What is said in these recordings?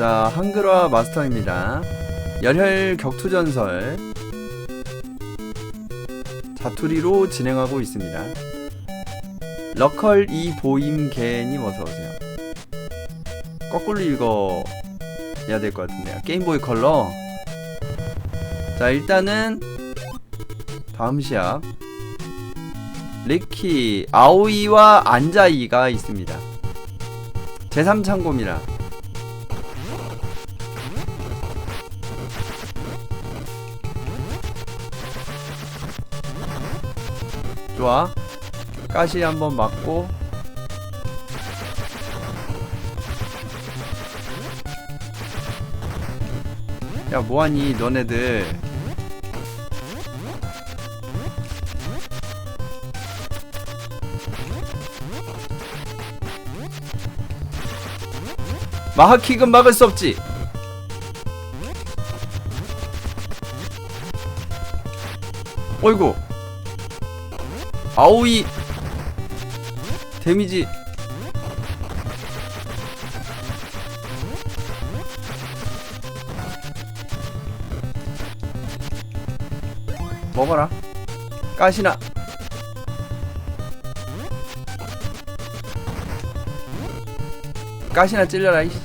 자, 한글화 마스터입니다. 열혈 격투전설 자투리로 진행하고 있습니다. 러컬 이보임개님 어서오세요. 거꾸로 읽어 해야 될 것 같은데요. 게임보이 컬러. 자, 일단은 다음 시합 리키, 아오이와 안자이가 있습니다. 제3참고입니다. 좋아. 가시 한번 맞고. 야 뭐하니 너네들. 마하킥은 막을 수 없지. 어이구 아오이 데미지. 먹어라. 가시나. 가시나 찔려라 이씨.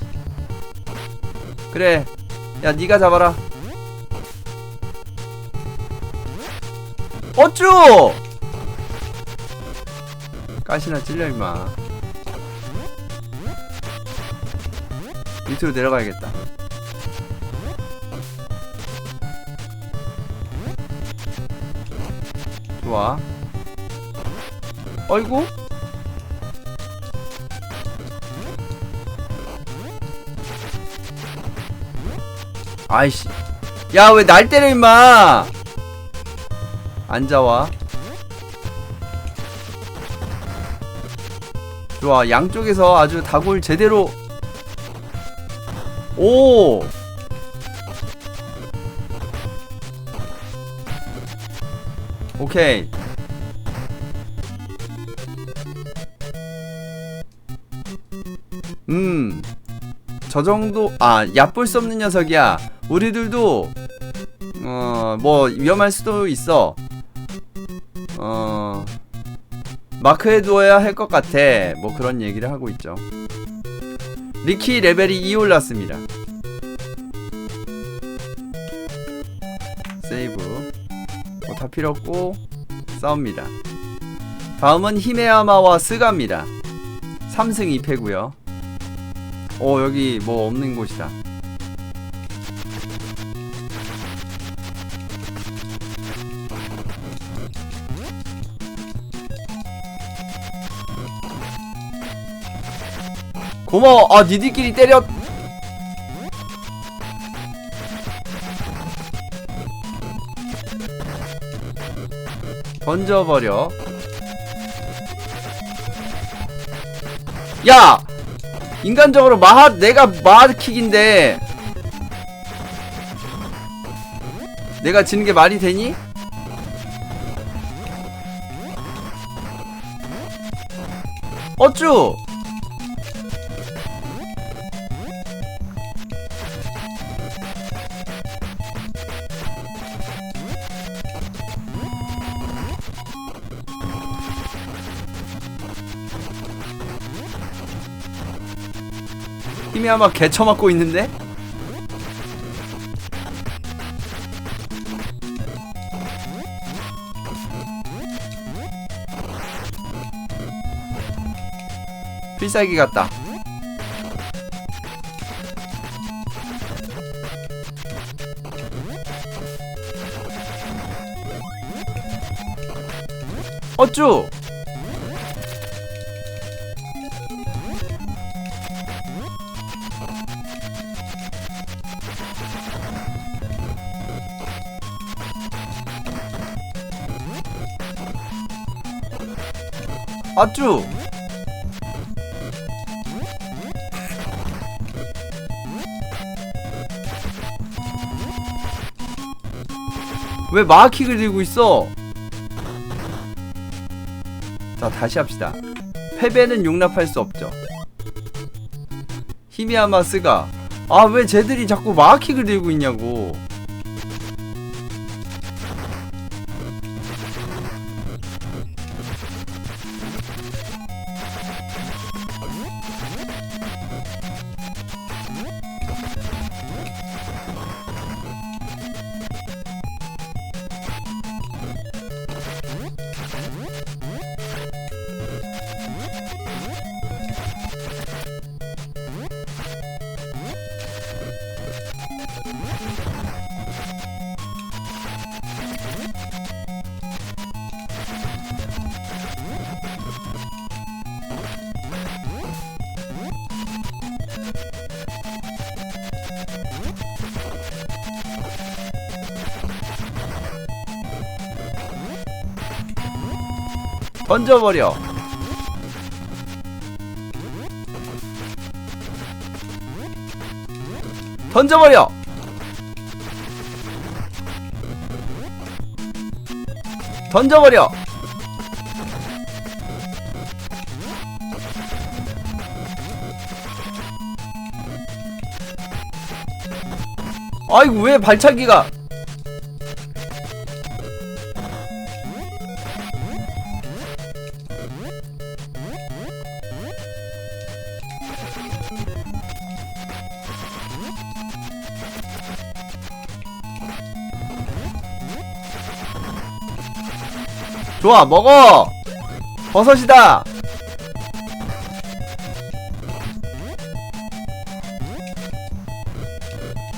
그래. 야 니가 잡아라. 어쭈 가시나 찔려 임마. 밑으로 내려가야겠다. 좋아. 어이구! 아이씨. 야 왜 날 때려 임마! 앉아와 좋아 양쪽에서 아주 다골 제대로. 오! 오케이. 음 저 정도 아 얕볼 수 없는 녀석이야. 우리들도 어 뭐 위험할 수도 있어 어 마크해 두어야 할 것 같아. 뭐 그런 얘기를 하고 있죠. 리키 레벨이 2 올랐습니다. 세이브. 뭐 다 필요 없고 싸웁니다. 다음은 히메야마와 스가입니다. 3승 2패고요. 오 여기 뭐 없는 곳이다. 고마워. 아, 니들끼리 때려. 던져버려. 야! 인간적으로 마하, 내가 마하킥인데. 내가 지는 게 말이 되니? 어쭈! 힘이 아마 개쳐맞고 있는데? 필살기 같다. 어쭈! 아쭈! 왜 마하킥을 들고 있어? 자, 다시 합시다. 패배는 용납할 수 없죠. 히미야마스가 아 왜 쟤들이 자꾸 마키를 들고 있냐고 던져버려. 던져버려. 던져버려. 아이고 왜 발차기가 좋아 먹어! 버섯이다!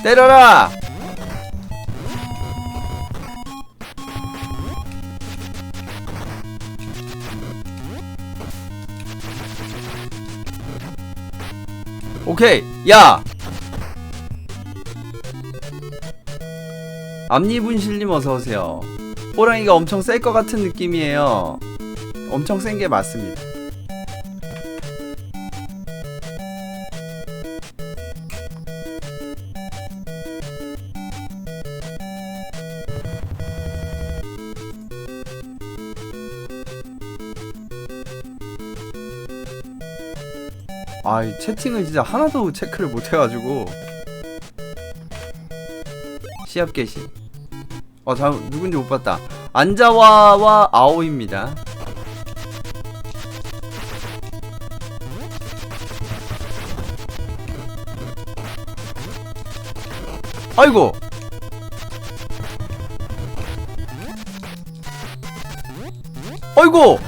때려라! 오케이 야! 앞니 분실님 어서오세요 호랑이가 엄청 셀 것 같은 느낌이에요. 엄청 센 게 맞습니다. 아, 이 채팅을 진짜 하나도 체크를 못 해가지고 시합 개시. 어, 자, 누군지 못 봤다. 안자와와 아오입니다. 아이고. 아이고.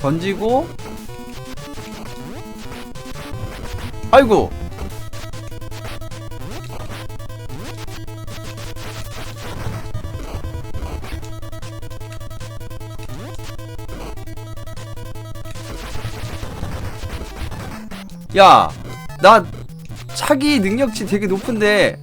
던지고 아이고. 야, 나 차기 능력치 되게 높은데.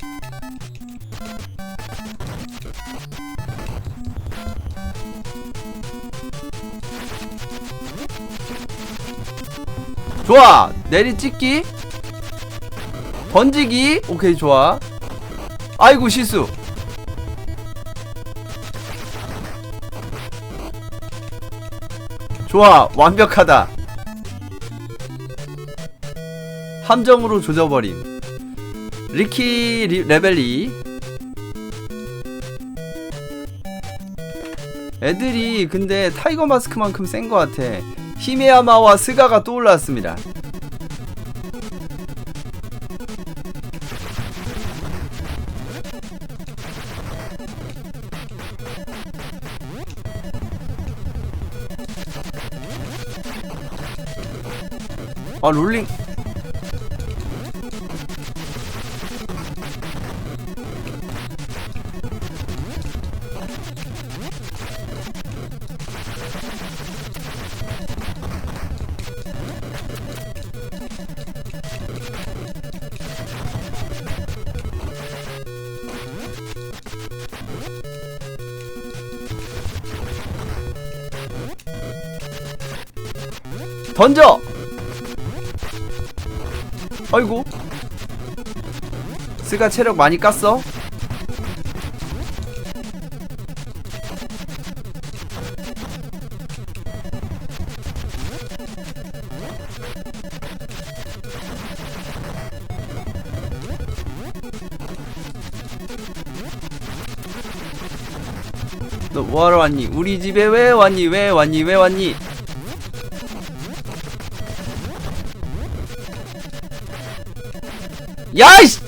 좋아 내리 찍기 던지기. 오케이 좋아. 아이고 실수. 좋아 완벽하다. 함정으로 조져버림. 리키 리, 레벨리 애들이 근데 타이거 마스크만큼 센 것 같아. 히메야마와 스가가 떠올랐습니다 아 롤링. 던져 아이고 스가 체력 많이 깠어? 너 뭐하러 왔니? 우리 집에 왜 왔니? 왜 왔니? 왜 왔니? 야이씨!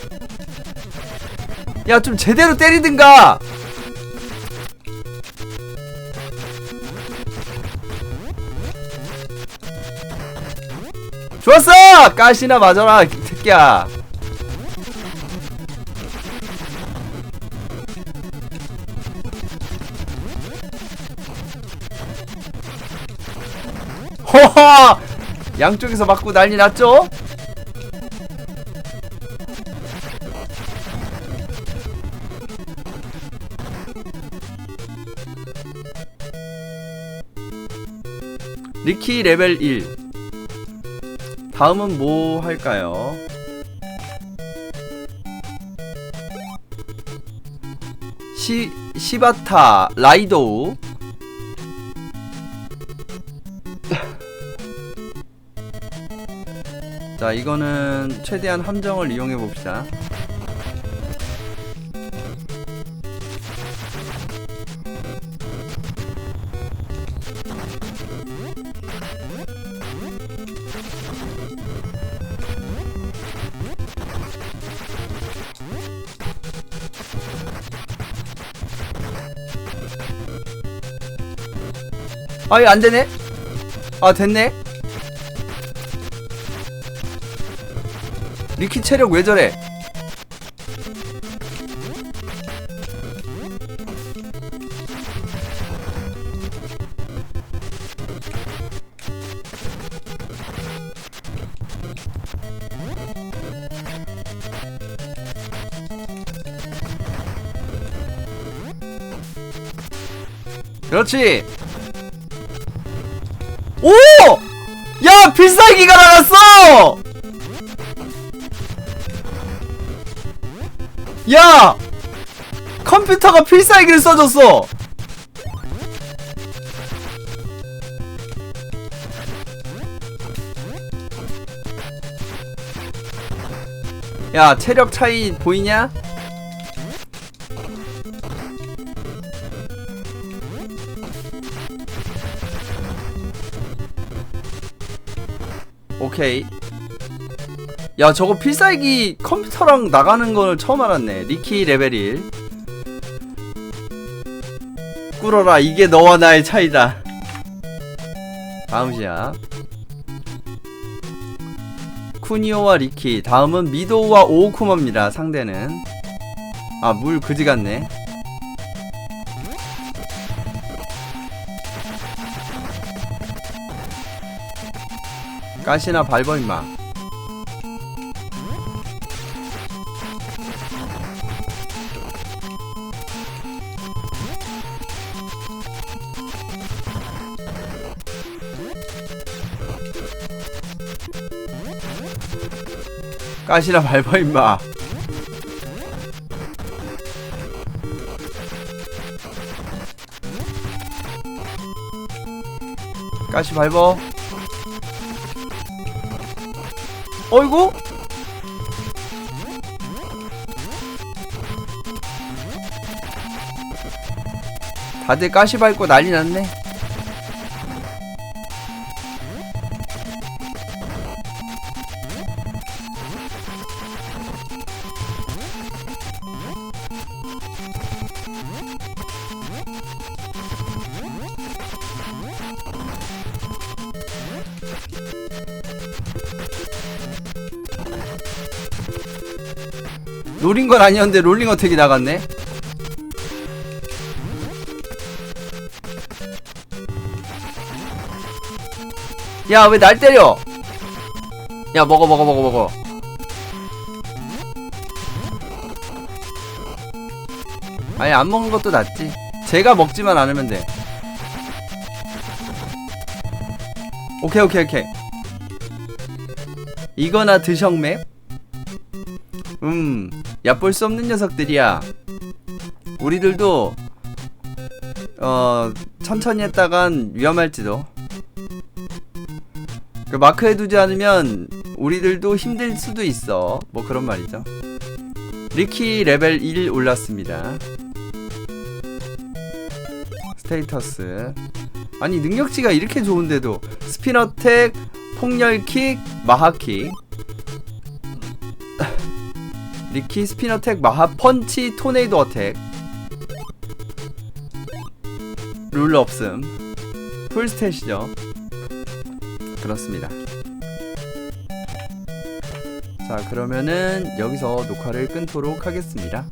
야 좀 제대로 때리든가! 좋았어! 가시나 맞아라 이 새끼야 허허! 양쪽에서 맞고 난리 났죠? 리키 레벨 1 다음은 뭐 할까요? 시, 시바타 라이도우. 자 이거는 최대한 함정을 이용해 봅시다 아이 안되네? 아 됐네? 리키 체력 왜 저래? 그렇지 오! 야 필살기가 나갔어! 야! 컴퓨터가 필살기를 써줬어! 야 체력 차이 보이냐? 오케이. 야 저거 필살기 컴퓨터랑 나가는 걸 처음 알았네. 리키 레벨 1 꿇어라 이게 너와 나의 차이다. 다음 시야. 쿠니오와 리키. 다음은 미도우와 오오쿠마입니다 상대는. 아 물 그지 같네 가시나 밟어 임마. 가시나 밟아 임마. 가시 밟어 어이구? 다들 가시 밟고 난리 났네 노린 건 아니었는데 롤링 어택이 나갔네. 야, 왜 날 때려? 야, 먹어, 먹어, 먹어, 먹어. 아니, 안 먹는 것도 낫지. 제가 먹지만 않으면 돼. 오케이, 오케이, 오케이. 이거나 드성맵? 음, 얕볼 수 없는 녀석들이야. 우리들도 어 천천히 했다간 위험할지도. 그 마크해 두지 않으면 우리들도 힘들 수도 있어. 뭐 그런 말이죠. 리키 레벨 1 올랐습니다. 스테이터스 아니 능력치가 이렇게 좋은데도 스피너텍 폭렬킥 마하킥 리키 스피너텍 마하 펀치 토네이도 어택. 룰러 없음. 풀스탯이죠. 그렇습니다. 자 그러면은 여기서 녹화를 끊도록 하겠습니다